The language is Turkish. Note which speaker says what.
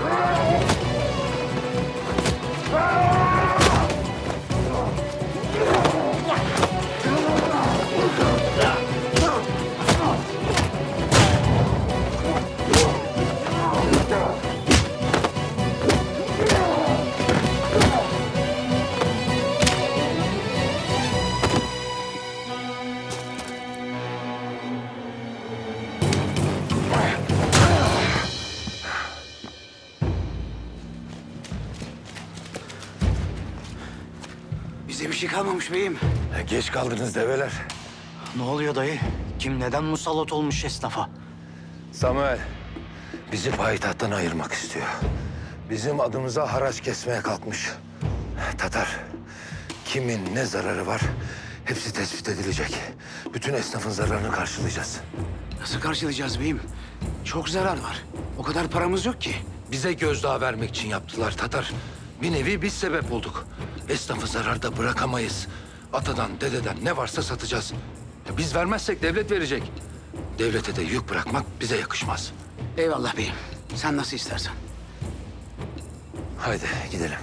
Speaker 1: Roar! Bize bir şey kalmamış beyim.
Speaker 2: Geç kaldınız develer.
Speaker 1: Ne oluyor dayı? Kim neden musallat olmuş esnafa?
Speaker 2: Samuel bizi payitahttan ayırmak istiyor. Bizim adımıza haraç kesmeye kalkmış. Tatar, kimin ne zararı var hepsi tespit edilecek. Bütün esnafın zararını karşılayacağız.
Speaker 1: Nasıl karşılayacağız beyim? Çok zarar var. O kadar paramız yok ki.
Speaker 2: Bize gözdağı vermek için yaptılar Tatar. Bir nevi biz sebep olduk. Esnafı zararda bırakamayız. Atadan, dededen ne varsa satacağız. Ya Biz vermezsek devlet verecek. Devlete de yük bırakmak bize yakışmaz.
Speaker 1: Eyvallah beyim. Sen nasıl istersen.
Speaker 2: Haydi gidelim.